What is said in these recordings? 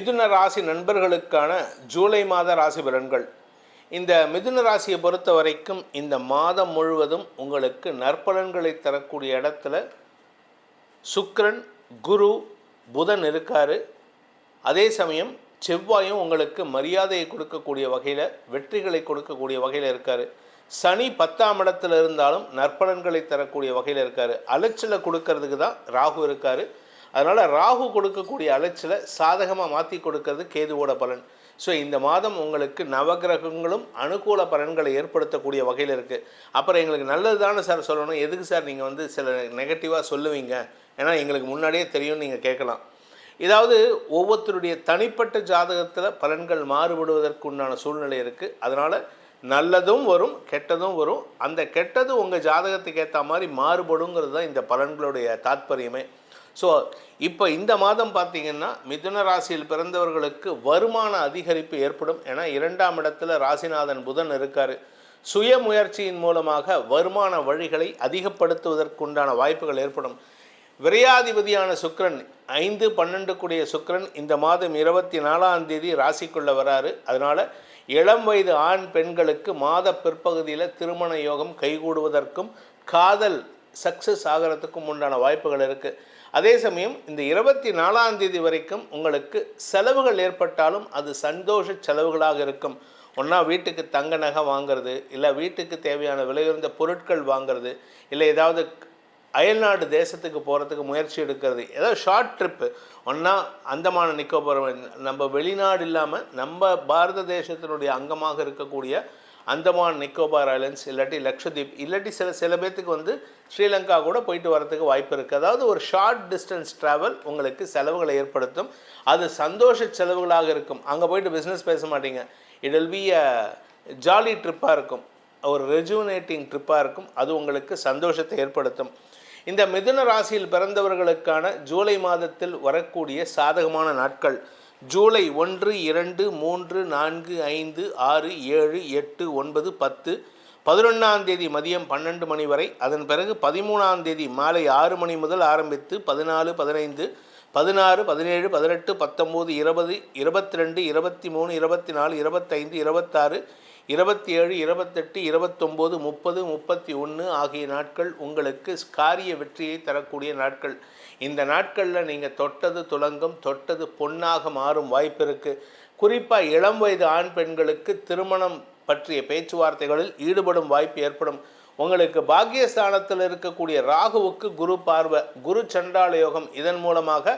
மிதுன ராசி நண்பர்களுக்கான ஜூலை மாத ராசி பலன்கள். இந்த மிதுன ராசியை பொறுத்த வரைக்கும் இந்த மாதம் முழுவதும் உங்களுக்கு நற்பலன்களை தரக்கூடிய இடத்துல சுக்கரன் குரு புதன் இருக்காரு. அதே சமயம் செவ்வாயும் உங்களுக்கு மரியாதையை கொடுக்கக்கூடிய வகையில் வெற்றிகளை கொடுக்கக்கூடிய வகையில் இருக்காரு. சனி பத்தாம் இடத்துல இருந்தாலும் நற்பலன்களை தரக்கூடிய வகையில் இருக்காரு. அலைச்சலை கொடுக்கறதுக்கு தான் ராகு இருக்காரு. அதனால் ராகு கொடுக்கக்கூடிய அலைச்சலை சாதகமாக மாற்றி கொடுக்கறது கேதுவோட பலன். ஸோ இந்த மாதம் உங்களுக்கு நவகிரகங்களும் அனுகூல பலன்களை ஏற்படுத்தக்கூடிய வகையில் இருக்குது அப்புறம் எங்களுக்கு நல்லது தானே சார் சொல்லணும். எதுக்கு சார் நீங்கள் வந்து சில நெகட்டிவாக சொல்லுவீங்க? ஏன்னா எங்களுக்கு முன்னாடியே தெரியும்னு நீங்கள் கேட்கலாம். இதாவது ஒவ்வொருத்தருடைய தனிப்பட்ட ஜாதகத்தில் பலன்கள் மாறுபடுவதற்கு உண்டான சூழ்நிலை இருக்குது அதனால் நல்லதும் வரும் கெட்டதும் வரும். அந்த கெட்டது உங்கள் ஜாதகத்துக்கு ஏற்ற மாதிரி மாறுபடுங்கிறது தான் இந்த பலன்களுடைய தாத்பரியமே. ஸோ இப்போ இந்த மாதம் பார்த்தீங்கன்னா மிதுன ராசியில் பிறந்தவர்களுக்கு வருமான அதிகரிப்பு ஏற்படும் ஏன்னா இரண்டாம் இடத்துல ராசிநாதன் புதன் இருக்கார். சுய முயற்சியின் மூலமாக வருமான வழிகளை அதிகப்படுத்துவதற்குண்டான வாய்ப்புகள் ஏற்படும். விரையாதிபதியான சுக்ரன் ஐந்து பன்னெண்டு கூடிய சுக்கிரன் இந்த மாதம் இருபத்தி நாலாம் தேதி ராசிக்குள்ள வராரு. அதனால் இளம் வயது ஆண் பெண்களுக்கு மாத பிற்பகுதியில் திருமண யோகம் கைகூடுவதற்கும் காதல் சக்ஸஸ் ஆகிறதுக்கும் உண்டான வாய்ப்புகள் இருக்குது அதே சமயம் இந்த இருபத்தி நாலாம் தேதி வரைக்கும் உங்களுக்கு செலவுகள் ஏற்பட்டாலும் அது சந்தோஷ செலவுகளாக இருக்கும். ஒன்றா வீட்டுக்கு தங்க நகை வாங்குறது இல்லை வீட்டுக்கு தேவையான விலையுயர்ந்த பொருட்கள் வாங்குறது இல்லை ஏதாவது அயல்நாடு தேசத்துக்கு போகிறதுக்கு முயற்சி எடுக்கிறது. ஏதோ ஷார்ட் ட்ரிப்பு ஒன்றா அந்தமான நிக்கோபர் நம்ம வெளிநாடு இல்லாமல் நம்ம பாரத தேசத்தினுடைய அங்கமாக இருக்கக்கூடிய அந்தமான் நிக்கோபார் ஐலண்ட்ஸ் இல்லாட்டி லக்ஷதீப் இல்லாட்டி சில சில பேர்த்துக்கு வந்து ஸ்ரீலங்கா கூட போயிட்டு வரதுக்கு வாய்ப்பு இருக்குது அதாவது ஒரு ஷார்ட் டிஸ்டன்ஸ் ட்ராவல் உங்களுக்கு செலவுகளை ஏற்படுத்தும். அது சந்தோஷ செலவுகளாக இருக்கும். அங்கே போயிட்டு பிஸ்னஸ் பேச மாட்டீங்க. It will be a jolly ட்ரிப்பாக இருக்கும். ஒரு ரெஜுவனேட்டிங் ட்ரிப்பாக இருக்கும். அது உங்களுக்கு சந்தோஷத்தை ஏற்படுத்தும். இந்த மிதுன ராசியில் பிறந்தவர்களுக்கான ஜூலை மாதத்தில் வரக்கூடிய சாதகமான நாட்கள். ஜூலை ஒன்று இரண்டு மூன்று நான்கு ஐந்து ஆறு ஏழு எட்டு ஒன்பது பத்து பதினொன்றாம் தேதி மதியம் பன்னெண்டு மணி வரை அதன் பிறகு பதிமூணாம் தேதி மாலை ஆறு மணி முதல் ஆரம்பித்து பதினாலு பதினைந்து பதினாறு பதினேழு பதினெட்டு பத்தொம்போது இருபது இருபத்தி ரெண்டு இருபத்தி மூணு இருபத்தி நாலு இருபத்தைந்து இருபத்தாறு இருபத்தி ஏழு இருபத்தெட்டு இருபத்தொம்போது முப்பது முப்பத்தி ஒன்று ஆகிய நாட்கள் உங்களுக்கு காரிய வெற்றியை தரக்கூடிய நாட்கள். இந்த நாட்களில் நீங்கள் தொட்டது துலங்கும் தொட்டது பொன்னாக மாறும் வாய்ப்பு இருக்குது குறிப்பாக இளம் வயது ஆண் பெண்களுக்கு திருமணம் பற்றிய பேச்சுவார்த்தைகளில் ஈடுபடும் வாய்ப்பு ஏற்படும். உங்களுக்கு பாக்கியஸ்தானத்தில் இருக்கக்கூடிய ராகுவுக்கு குரு பார்வை குரு சண்டால யோகம் இதன் மூலமாக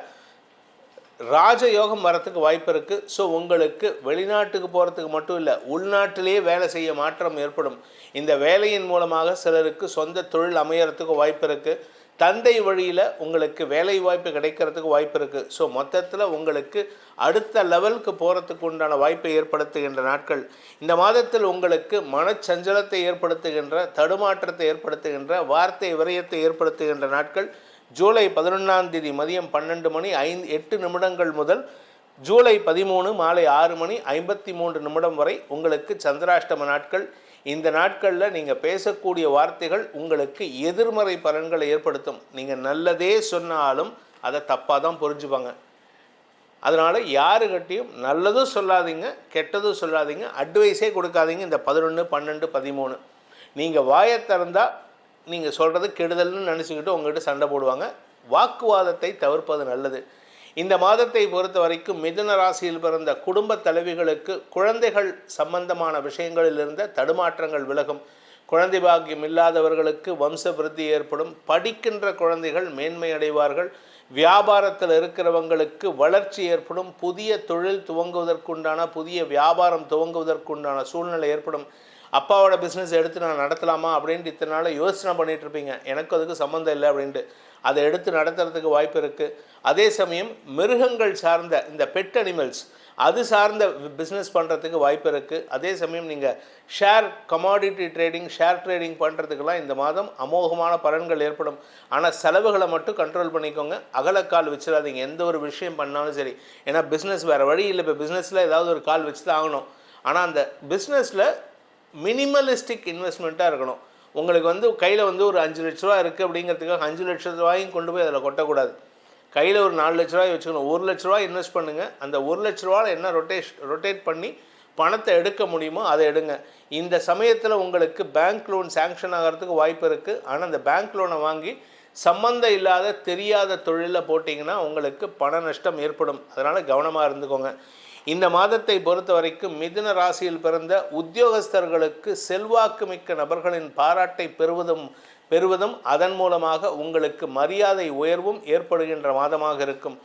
ராஜயோகம் வரத்துக்கு வாய்ப்பு இருக்குது ஸோ உங்களுக்கு வெளிநாட்டுக்கு போகிறதுக்கு மட்டும் இல்லை உள்நாட்டிலேயே வேலை செய்ய மாற்றம் ஏற்படும். இந்த வேலையின் மூலமாக சிலருக்கு சொந்த தொழில் அமையறதுக்கு வாய்ப்பு இருக்குது தந்தை வழியில் உங்களுக்கு வேலை வாய்ப்பு கிடைக்கிறதுக்கு வாய்ப்பு இருக்குது ஸோ மொத்தத்தில் உங்களுக்கு அடுத்த லெவலுக்கு போகிறதுக்கு உண்டான வாய்ப்பை ஏற்படுத்துகின்ற நாட்கள். இந்த மாதத்தில் உங்களுக்கு மனச்சஞ்சலத்தை ஏற்படுத்துகின்ற தடுமாற்றத்தை ஏற்படுத்துகின்ற வார்த்தை விரயத்தை ஏற்படுத்துகின்ற நாட்கள். ஜூலை பதினொன்றாம் தேதி மதியம் பன்னெண்டு மணி ஐந்து எட்டு நிமிடங்கள் முதல் ஜூலை பதிமூணு மாலை ஆறு மணி ஐம்பத்தி மூன்று நிமிடம் வரை உங்களுக்கு சந்திராஷ்டம நாட்கள். இந்த நாட்களில் நீங்கள் பேசக்கூடிய வார்த்தைகள் உங்களுக்கு எதிர்மறை பலன்களை ஏற்படுத்தும். நீங்கள் நல்லதே சொன்னாலும் அதை தப்பாக தான் புரிஞ்சுப்பாங்க. அதனால் யாருக்கிட்டையும் நல்லதும் சொல்லாதீங்க கெட்டதும் சொல்லாதீங்க அட்வைஸே கொடுக்காதீங்க இந்த பதினொன்று பன்னெண்டு பதிமூணு. நீங்கள் வாயை திறந்தால் நீங்கள் சொல்கிறது கெடுதல்னு நினச்சிக்கிட்டு உங்கள்கிட்ட சண்டை போடுவாங்க. வாக்குவாதத்தை தவிர்ப்பது நல்லது. இந்த மாதத்தை பொறுத்த வரைக்கும் மிதுன ராசியில் பிறந்த குடும்ப தலைவிகளுக்கு குழந்தைகள் சம்பந்தமான விஷயங்களில் இருந்த தடுமாற்றங்கள் விலகும். குழந்தை பாக்கியம் இல்லாதவர்களுக்கு வம்ச விருத்தி ஏற்படும். படிக்கின்ற குழந்தைகள் மேன்மை அடைவார்கள். வியாபாரத்தில் இருக்கிறவங்களுக்கு வளர்ச்சி ஏற்படும். புதிய தொழில் துவங்குவதற்குண்டான புதிய வியாபாரம் துவங்குவதற்குண்டான சூழ்நிலை ஏற்படும். அப்பாவோட பிஸ்னஸ் எடுத்து நான் நடத்தலாமா அப்படின்ட்டு இத்தனை நாள் யோசனை பண்ணிகிட்ருப்பீங்க இருப்பீங்க. எனக்கு அதுக்கு சம்மந்தம் இல்லை அப்படின்ட்டு. அதை எடுத்து நடத்துறதுக்கு வாய்ப்பு இருக்குது அதே சமயம் மிருகங்கள் சார்ந்த இந்த பெட் அனிமல்ஸ் அது சார்ந்த பிஸ்னஸ் பண்ணுறதுக்கு வாய்ப்பு இருக்குது அதே சமயம் நீங்கள் share commodity trading share trading பண்ணுறதுக்கெல்லாம் இந்த மாதம் அமோகமான பலன்கள் ஏற்படும். ஆனால் செலவுகளை மட்டும் கண்ட்ரோல் பண்ணிக்கோங்க. அகலக்கால் வச்சிடாதீங்க. எந்த ஒரு விஷயம் பண்ணாலும் சரி. ஏன்னா பிஸ்னஸ் வேறு வழி இல்லை. இப்போ பிஸ்னஸில் ஏதாவது ஒரு கால் வச்சு தான் ஆகணும். ஆனால் அந்த பிஸ்னஸில் மினிமலிஸ்டிக் இன்வெஸ்ட்மெண்ட்டாக இருக்கணும். உங்களுக்கு வந்து கையில் வந்து ஒரு அஞ்சு லட்ச ரூபா இருக்குது அப்படிங்கிறதுக்காக அஞ்சு லட்ச ரூபாயும் கொண்டு போய் அதில் கொட்டக்கூடாது. கையில் ஒரு நாலு லட்ச ரூபாய் வச்சுக்கணும். ஒரு லட்ச ரூபாய் இன்வெஸ்ட் பண்ணுங்கள் அந்த ஒரு லட்ச ரூபாவில் என்ன ரொட்டேஷ் ரொட்டேட் பண்ணி பணத்தை எடுக்க முடியுமோ அதை எடுங்க. இந்த சமயத்தில் உங்களுக்கு பேங்க் லோன் சேங்ஷன் ஆகிறதுக்கு வாய்ப்பு இருக்குது ஆனால் அந்த பேங்க் லோனை வாங்கி சம்மந்தம் இல்லாத தெரியாத தொழிலில் போட்டிங்கன்னா உங்களுக்கு பண நஷ்டம் ஏற்படும். அதனால் கவனமாக இருந்துக்கோங்க. இந்த மாதத்தை பொறுத்த வரைக்கும் மிதுன ராசியில் பிறந்த உத்தியோகஸ்தர்களுக்கு செல்வாக்கு மிக்க நபர்களின் பாராட்டை பெறுவதும் பெறுவதும் அதன் மூலமாக உங்களுக்கு மரியாதை உயர்வும் ஏற்படுகின்ற மாதமாக இருக்கும்.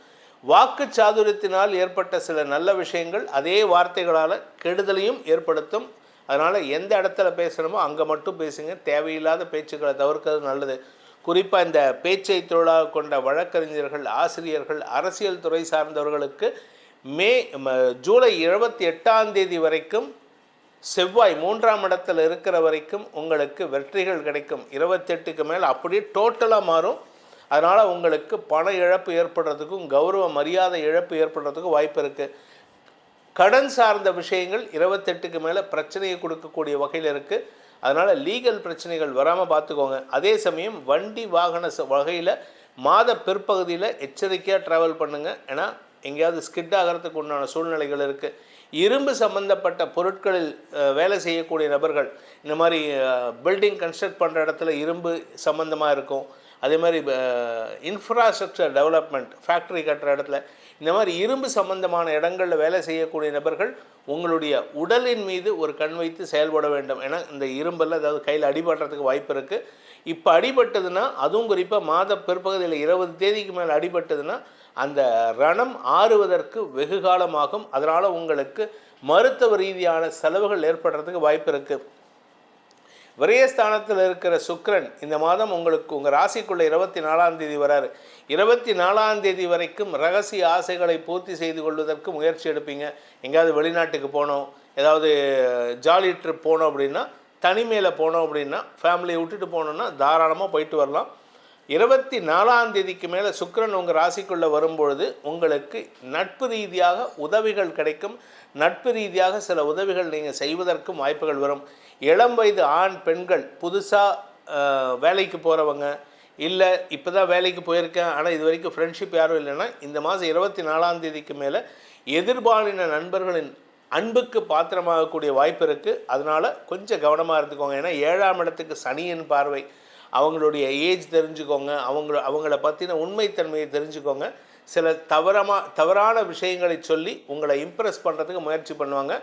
வாக்கு சாதுரியத்தினால் ஏற்பட்ட சில நல்ல விஷயங்கள் அதே வார்த்தைகளால் கெடுதலையும் ஏற்படுத்தும். அதனால் எந்த இடத்துல பேசணுமோ அங்கே மட்டும் பேசுங்க. தேவையில்லாத பேச்சுக்களை தவிர்க்கிறது நல்லது. குறிப்பாக இந்த பேச்சை தொழிலாக கொண்ட வழக்கறிஞர்கள் ஆசிரியர்கள் அரசியல் துறை சார்ந்தவர்களுக்கு மே ஜூலை இருபத்தி எட்டாம் தேதி வரைக்கும் செவ்வாய் மூன்றாம் இடத்தில் இருக்கிற வரைக்கும் உங்களுக்கு வெற்றிகள் கிடைக்கும். இருபத்தெட்டுக்கு மேலே அப்படியே டோட்டலாக மாறும். அதனால் உங்களுக்கு பண இழப்பு ஏற்படுறதுக்கும் கௌரவ மரியாதை இழப்பு ஏற்படுறதுக்கும் வாய்ப்பு இருக்குது கடன் சார்ந்த விஷயங்கள் இருபத்தெட்டுக்கு மேலே பிரச்சனையை கொடுக்கக்கூடிய வகையில் இருக்குது அதனால் லீகல் பிரச்சனைகள் வராமல் பார்த்துக்கோங்க அதே சமயம் வண்டி வாகன வகையில் மாத பிற்பகுதியில் எச்சரிக்கையாக ட்ராவல் பண்ணுங்கள் ஏன்னா எங்கேயாவது ஸ்கிட் ஆகிறதுக்கு உண்டான சூழ்நிலைகள் இருக்குது இரும்பு சம்பந்தப்பட்ட பொருட்களில் வேலை செய்யக்கூடிய நபர்கள் இந்த மாதிரி பில்டிங் கன்ஸ்ட்ரக்ட் பண்ணுற இடத்துல இரும்பு சம்மந்தமாக இருக்கும். அதே மாதிரி இன்ஃப்ராஸ்ட்ரக்சர் டெவலப்மெண்ட் ஃபேக்ட்ரி கட்டுற இடத்துல இந்த மாதிரி இரும்பு சம்பந்தமான இடங்களில் வேலை செய்யக்கூடிய நபர்கள் உங்களுடைய உடலின் மீது ஒரு கண் வைத்து செயல்பட வேண்டும். ஏன்னா இந்த இரும்பெல்லாம் அதாவது கையில் அடிபடுறதுக்கு வாய்ப்பு இருக்குது இப்போ அடிபட்டதுன்னா அதுவும் குறிப்பாக மாத பிற்பகுதியில் இருபது தேதிக்கு மேலே அடிபட்டதுன்னா அந்த ரணம் ஆறுவதற்கு வெகு காலமாகும் அதனால் உங்களுக்கு மருத்துவ ரீதியான செலவுகள் ஏற்படுறதுக்கு வாய்ப்பு இருக்குது விரயஸ்தானத்தில் இருக்கிற சுக்ரன் இந்த மாதம் உங்களுக்கு உங்கள் ராசிக்குள்ளே இருபத்தி நாலாம் தேதி வராரு. இருபத்தி நாலாம் தேதி வரைக்கும் ரகசிய ஆசைகளை பூர்த்தி செய்து கொள்வதற்கு முயற்சி எடுப்பீங்க. எங்கேயாவது வெளிநாட்டுக்கு போனோம் ஏதாவது ஜாலி ட்ரிப் போனோம் அப்படின்னா தனிமையில் போனோம் அப்படின்னா ஃபேமிலியை விட்டுட்டு போனோம்னா தாராளமாக போயிட்டு வரலாம். இருபத்தி நாலாம் தேதிக்கு மேலே சுக்கரன் உங்கள் ராசிக்குள்ளே வரும்பொழுது உங்களுக்கு நட்பு ரீதியாக உதவிகள் கிடைக்கும். நட்பு ரீதியாக சில உதவிகள் நீங்கள் செய்வதற்கும் வாய்ப்புகள் வரும். இளம் வயது ஆண் பெண்கள் புதுசாக வேலைக்கு போகிறவங்க இல்லை இப்போ தான் வேலைக்கு போயிருக்கேன் ஆனால் இது வரைக்கும் ஃப்ரெண்ட்ஷிப் யாரும் இல்லைன்னா இந்த மாதம் இருபத்தி நாலாம் தேதிக்கு மேலே எதிர்பாலின நண்பர்களின் அன்புக்கு பாத்திரமாகக்கூடிய வாய்ப்பு இருக்குது அதனால் கொஞ்சம் கவனமாக இருந்துக்கோங்க. ஏன்னா ஏழாம் இடத்துக்கு சனியின் பார்வை. அவங்களுடைய ஏஜ் தெரிஞ்சுக்கோங்க. அவங்கள அவங்கள பற்றின உண்மைத்தன்மையை தெரிஞ்சுக்கோங்க. சில தவறமாக தவறான விஷயங்களை சொல்லி உங்களை இம்ப்ரெஸ் பண்ணுறதுக்கு முயற்சி பண்ணுவாங்க.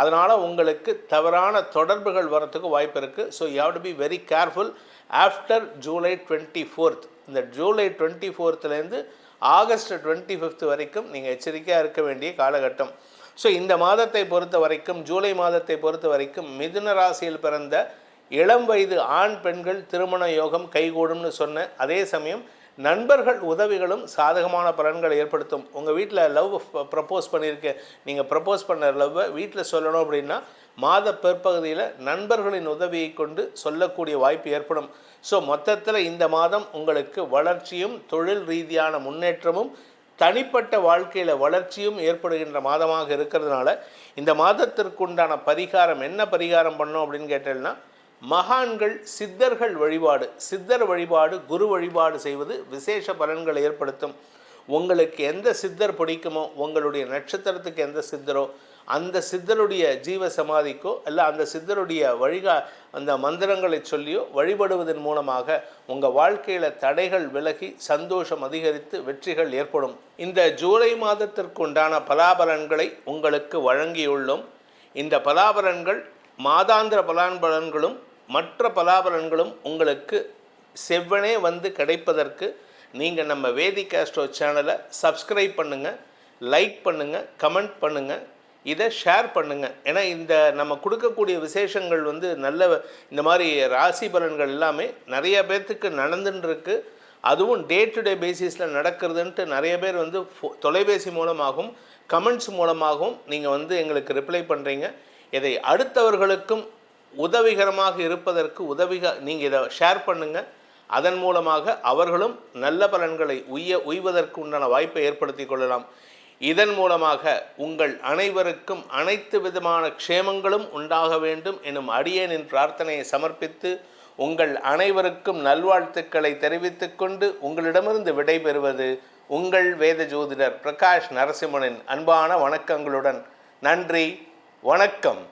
அதனால் உங்களுக்கு தவறான தொடர்புகள் வரத்துக்கு வாய்ப்பு இருக்குது so you have to be very careful after July twenty fourth இந்த ஜூலை டுவெண்ட்டி ஃபோர்த்துலேருந்து ஆகஸ்ட் டுவெண்ட்டி ஃபிஃப்த் வரைக்கும் நீங்கள் எச்சரிக்கையாக இருக்க வேண்டிய காலகட்டம். ஸோ இந்த மாதத்தை பொறுத்த வரைக்கும் ஜூலை மாதத்தை பொறுத்த வரைக்கும் மிதுன ராசியில் பிறந்த இளம் வயது ஆண் பெண்கள் திருமண யோகம் கைகூடும்னு சொன்ன அதே சமயம் நண்பர்கள் உதவிகளும் சாதகமான பலன்களை ஏற்படுத்தும். உங்கள் வீட்டில் லவ் ப்ரப்போஸ் பண்ணியிருக்க. நீங்கள் ப்ரப்போஸ் பண்ண லவ்வை வீட்டில் சொல்லணும் அப்படின்னா மாத பிற்பகுதியில் நண்பர்களின் உதவியை கொண்டு சொல்லக்கூடிய வாய்ப்பு ஏற்படும். ஸோ மொத்தத்தில் இந்த மாதம் உங்களுக்கு வளர்ச்சியும் தொழில் ரீதியான முன்னேற்றமும் தனிப்பட்ட வாழ்க்கையில் வளர்ச்சியும் ஏற்படுகின்ற மாதமாக இருக்கிறதுனால இந்த மாதத்திற்குண்டான பரிகாரம் என்ன பரிகாரம் பண்ணோம் அப்படின்னு கேட்டேன்னா மகான்கள் சித்தர்கள் வழிபாடு சித்தர் வழிபாடு குரு வழிபாடு செய்வது விசேஷ பலன்களை ஏற்படுத்தும். உங்களுக்கு எந்த சித்தர் பிடிக்குமோ உங்களுடைய நட்சத்திரத்துக்கு எந்த சித்தரோ அந்த சித்தருடைய ஜீவ சமாதிக்கோ இல்லை அந்த சித்தருடைய வழிகா அந்த மந்திரங்களை சொல்லியோ வழிபடுவதன் மூலமாக உங்கள் வாழ்க்கையில் தடைகள் விலகி சந்தோஷம் அதிகரித்து வெற்றிகள் ஏற்படும். இந்த ஜூலை மாதத்திற்குண்டான பலாபலன்களை உங்களுக்கு வழங்கியுள்ளோம். இந்த பலாபலன்கள் மாதாந்திர பலான்பலன்களும் மற்ற பலாபலன்களும் உங்களுக்கு செவ்வனே வந்து கிடைப்பதற்கு நீங்கள் நம்ம வேதி கேஸ்ட்ரோ சேனலை சப்ஸ்கிரைப் பண்ணுங்கள் லைக் பண்ணுங்கள் கமெண்ட் பண்ணுங்கள் இதை ஷேர் பண்ணுங்கள் ஏன்னா இந்த நம்ம கொடுக்கக்கூடிய விசேஷங்கள் வந்து நல்ல இந்த மாதிரி ராசி பலன்கள் எல்லாமே நிறைய பேர்த்துக்கு நடந்துட்டுருக்கு அதுவும் டே டு டே பேசிஸில் நடக்கிறதுன்ட்டு நிறைய பேர் வந்து ஃபோ- தொலைபேசி மூலமாகவும் கமெண்ட்ஸ் மூலமாகவும் நீங்கள் வந்து எங்களுக்கு ரிப்ளை பண்ணுறீங்க இதை அடுத்தவர்களுக்கும் உதவிகரமாக இருப்பதற்கு உதவிக நீங்கள் இதை ஷேர் பண்ணுங்கள் அதன் மூலமாக அவர்களும் நல்ல பலன்களை உய்ய உய்வதற்கு உண்டான வாய்ப்பை ஏற்படுத்தி கொள்ளலாம். இதன் மூலமாக உங்கள் அனைவருக்கும் அனைத்து விதமான க்ஷேமங்களும் உண்டாக வேண்டும் எனும் அடியேனின் பிரார்த்தனையை சமர்ப்பித்து உங்கள் அனைவருக்கும் நல்வாழ்த்துக்களை தெரிவித்துக்கொண்டு உங்களிடமிருந்து விடைபெறுவது உங்கள் வேத ஜோதிடர் பிரகாஷ் நரசிம்மனின் அன்பான வணக்கங்களுடன் நன்றி வணக்கம்.